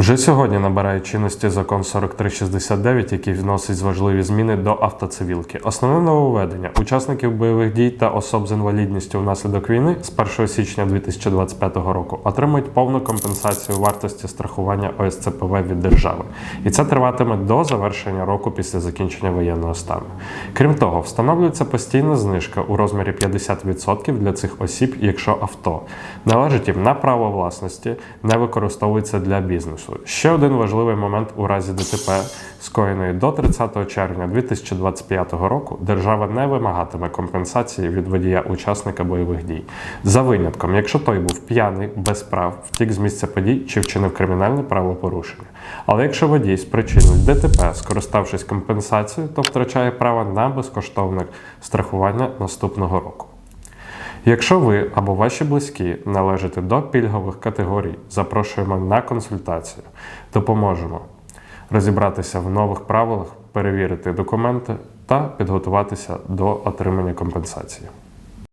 Вже сьогодні набирає чинності закон 4369, який вносить важливі зміни до автоцивілки. Основне нововведення учасників бойових дій та особ з інвалідністю внаслідок війни з 1 січня 2025 року отримують повну компенсацію вартості страхування ОСЦПВ від держави, і це триватиме до завершення року після закінчення воєнного стану. Крім того, встановлюється постійна знижка у розмірі 50% для цих осіб, якщо авто належить їм на право власності, не використовується для бізнесу. Ще один важливий момент у разі ДТП, скоєної до 30 червня 2025 року, держава не вимагатиме компенсації від водія учасника бойових дій. За винятком, якщо той був п'яний, без прав, втік з місця подій чи вчинив кримінальне правопорушення. Але якщо водій спричинить ДТП, скориставшись компенсацією, то втрачає право на безкоштовне страхування наступного року. Якщо ви або ваші близькі належите до пільгових категорій, запрошуємо на консультацію. Допоможемо розібратися в нових правилах, перевірити документи та підготуватися до отримання компенсації.